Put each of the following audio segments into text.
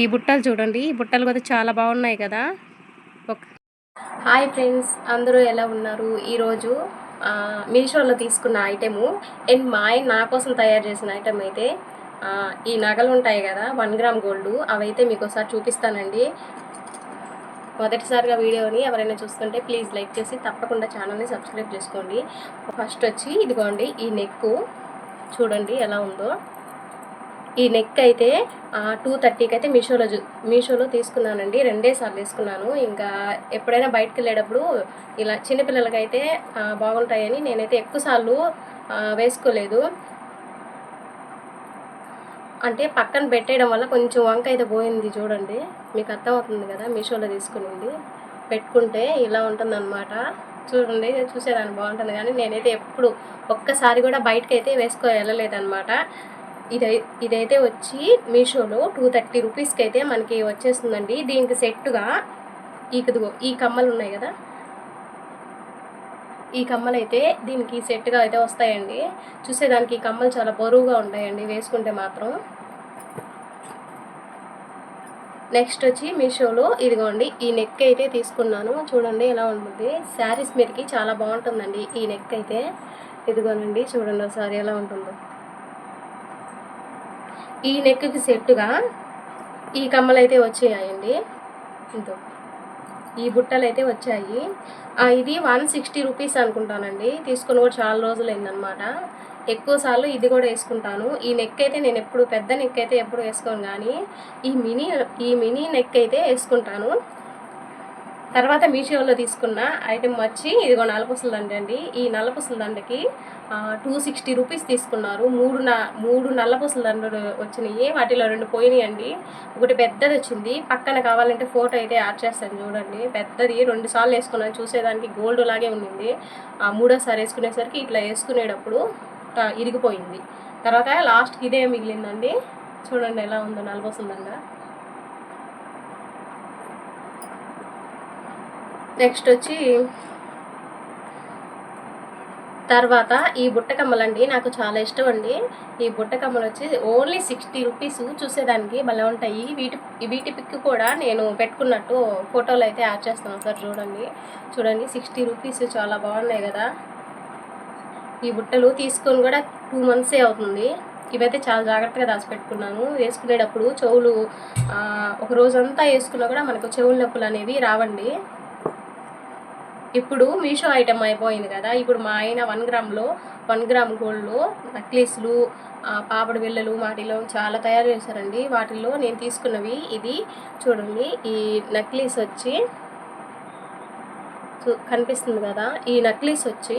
ఈ బుట్టలు చూడండి. ఈ బుట్టలు కూడా చాలా బాగున్నాయి కదా. హాయ్ ఫ్రెండ్స్ అందరూ ఎలా ఉన్నారు? ఈరోజు మీషోలో తీసుకున్న ఐటెము అండ్ మా ఆయన నా కోసం తయారు చేసిన ఐటెం అయితే ఈ నగలు ఉంటాయి కదా వన్ గ్రామ్ గోల్డ్ అవైతే మీకు ఒకసారి చూపిస్తానండి. మొదటిసారిగా వీడియోని ఎవరైనా చూస్తుంటే ప్లీజ్ లైక్ చేసి తప్పకుండా ఛానల్ని సబ్స్క్రైబ్ చేసుకోండి. ఫస్ట్ వచ్చి ఇదిగోండి ఈ నెక్ చూడండి ఎలా ఉందో. ఈ నెక్ అయితే టూ థర్టీకి అయితే మీషోలో మీషోలో తీసుకున్నానండి. రెండే సార్లు తీసుకున్నాను. ఇంకా ఎప్పుడైనా బయటకు వెళ్ళేటప్పుడు ఇలా చిన్నపిల్లలకైతే అయితే బాగుంటాయని నేనైతే ఎక్కువ సార్లు వేసుకోలేదు. అంటే పక్కన పెట్టేయడం వల్ల కొంచెం వంక అయితే పోయింది చూడండి. మీకు అర్థమవుతుంది కదా మీషోలో తీసుకునింది. పెట్టుకుంటే ఇలా ఉంటుందన్నమాట. చూడండి చూసేదాన్ని బాగుంటుంది. కానీ నేనైతే ఎప్పుడు ఒక్కసారి కూడా బయటకు అయితే వేసుకో వెళ్ళలేదన్నమాట. ఇదై ఇదైతే వచ్చి మీషోలో టూ థర్టీ రూపీస్కి అయితే మనకి వచ్చేస్తుందండి. దీనికి సెట్టుగా ఇదిగో ఈ కమ్మలు ఉన్నాయి కదా? ఈ కమ్మలు అయితే దీనికి సెట్గా అయితే వస్తాయండి. చూసేదానికి ఈ కమ్మలు చాలా బరువుగా ఉంటాయండి వేసుకుంటే మాత్రం. నెక్స్ట్ వచ్చి మీషోలో ఇదిగోండి ఈ నెక్ అయితే తీసుకున్నాను. చూడండి ఎలా ఉంటుంది. శారీస్ మీదకి చాలా బాగుంటుందండి ఈ నెక్ అయితే. ఇదిగోనండి చూడండి ఒకసారి ఎలా ఉంటుందో. ఈ నెక్కి సెట్టుగా ఈ కమ్మలు అయితే వచ్చాయండి. ఇంతో ఈ బుట్టలు అయితే వచ్చాయి ఇది వన్ సిక్స్టీ రూపీస్ అనుకుంటానండి. తీసుకుని కూడా చాలా రోజులు అయిందనమాట ఎక్కువసార్లు ఇది కూడా వేసుకుంటాను. ఈ నెక్ అయితే నేను ఎప్పుడు పెద్ద నెక్ అయితే ఎప్పుడు వేసుకోను కానీ ఈ మినీ ఈ మినీ నెక్ అయితే వేసుకుంటాను. తర్వాత మీషోలో తీసుకున్న ఐటెం వచ్చి ఇదిగో నలపసుల దండ అండి. ఈ నల్లపసుల దండకి టూ సిక్స్టీ రూపీస్ తీసుకున్నారు. మూడు నా మూడు నల్లపూసల దండలు వచ్చినాయి. వాటిలో రెండు పోయినాయండి. ఒకటి పెద్దది వచ్చింది. పక్కన కావాలంటే ఫోటో అయితే యాడ్ చేస్తాను చూడండి. పెద్దది రెండు సార్లు వేసుకున్నాను. చూసేదానికి గోల్డ్ లాగే ఉండింది. ఆ మూడోసారి వేసుకునేసరికి ఇట్లా వేసుకునేటప్పుడు ఇరిగిపోయింది. తర్వాత లాస్ట్కి ఇదే మిగిలిందండి. చూడండి ఎలా ఉందో నలపసుల దండ. నెక్స్ట్ వచ్చి తర్వాత ఈ బుట్ట కమ్మలండి నాకు చాలా ఇష్టం అండి. ఈ బుట్ట కమ్మలు వచ్చి ఓన్లీ సిక్స్టీ రూపీస్ చూసేదానికి భలే ఉంటాయి. వీటి వీటి పిక్ కూడా నేను పెట్టుకున్నట్టు ఫోటోలు అయితే యాడ్ చేస్తాను సార్ చూడండి. చూడండి సిక్స్టీ రూపీస్ చాలా బాగున్నాయి కదా. ఈ బుట్టలు తీసుకొని కూడా టూ మంత్సే అవుతుంది. ఇవైతే చాలా జాగ్రత్తగా దాచిపెట్టుకున్నాను వేసుకునేటప్పుడు చెవులు ఒక రోజంతా వేసుకున్నా కూడా మనకు చెవుల నొప్పులు అనేవి రావండి. ఇప్పుడు మీషో ఐటమ్ అయిపోయింది కదా. ఇప్పుడు మా ఆయన వన్ గ్రామ్లో వన్ గ్రామ్ గోల్డ్లో నక్లీస్లు ఆ, పాపడి బిళ్ళలు వాటిలో చాలా తయారు చేశారండి. వాటిల్లో నేను తీసుకున్నవి ఇది చూడండి. ఈ నక్లీస్ వచ్చి కనిపిస్తుంది కదా. ఈ నక్లీస్ వచ్చి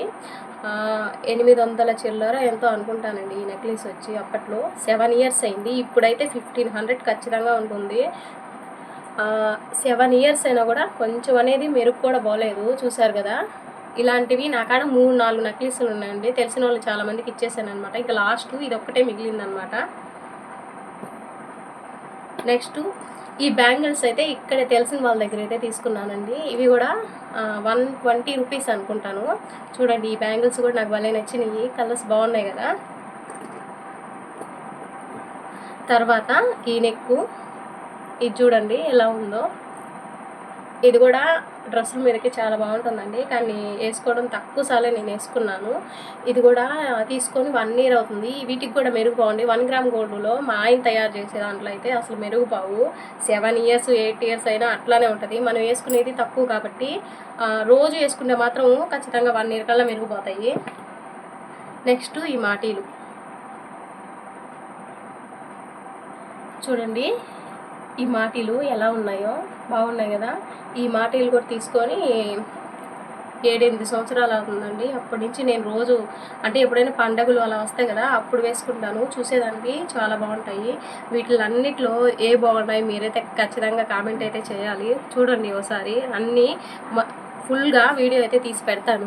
ఎనిమిది వందల చిల్లర ఎంతో అనుకుంటానండి ఈ నెక్లెస్ వచ్చి అప్పట్లో. సెవెన్ ఇయర్స్ అయింది. ఇప్పుడైతే ఫిఫ్టీన్ హండ్రెడ్ ఖచ్చితంగా ఉంటుంది. సెవెన్ ఇయర్స్ అయినా కూడా కొంచెం అనేది మెరుగు కూడా బాగోలేదు చూసారు కదా? ఇలాంటివి నాకాడ మూడు నాలుగు నక్లీసులు ఉన్నాయండి. తెలిసిన వాళ్ళు చాలామందికి ఇచ్చేసాను అనమాట ఇంకా లాస్ట్ ఇది ఒక్కటే మిగిలిందనమాట నెక్స్ట్ ఈ బ్యాంగిల్స్ అయితే ఇక్కడ తెలిసిన వాళ్ళ దగ్గర అయితే తీసుకున్నానండి. ఇవి కూడా వన్ ట్వంటీ రూపీస్ అనుకుంటాను. చూడండి ఈ బ్యాంగిల్స్ కూడా నాకు భలే నచ్చినాయి. కలర్స్ బాగున్నాయి కదా? తర్వాత ఈ నెక్కు ఇది చూడండి ఎలా ఉందో. ఇది కూడా డ్రెస్సుల మీదకి చాలా బాగుంటుందండి. కానీ వేసుకోవడం తక్కువ సార్లే నేను వేసుకున్నాను. ఇది కూడా తీసుకొని వన్ ఇయర్ అవుతుంది. వీటికి కూడా మెరుగు బాగుంది వన్ గ్రామ్ గోల్డ్లో మా ఆయన తయారు చేసే దాంట్లో అయితే అసలు మెరుగు బావు సెవెన్ ఇయర్స్ ఎయిట్ ఇయర్స్ అయినా అట్లానే ఉంటుంది. మనం వేసుకునేది తక్కువ కాబట్టి రోజు వేసుకుంటే మాత్రం ఖచ్చితంగా వన్ ఇయర్ కల్లా మెరుగుపోతాయి. నెక్స్ట్ ఈ మాటీలు. చూడండి. ఈ మాటీలు ఎలా ఉన్నాయో? బాగున్నాయి కదా? ఈ మాటీలు కూడా తీసుకొని ఏడెనిమిది సంవత్సరాలు అవుతుందండి. అప్పటి నుంచి నేను రోజు అంటే ఎప్పుడైనా పండగలు అలా వస్తాయి కదా అప్పుడు వేసుకుంటాను. చూసేదానికి చాలా బాగుంటాయి. వీటిలన్నిట్లో ఏ బాగున్నాయి మీరైతే ఖచ్చితంగా కామెంట్ అయితే చేయాలి. చూడండి ఒకసారి అన్నీ ఫుల్గా వీడియో అయితే తీసి పెడతాను.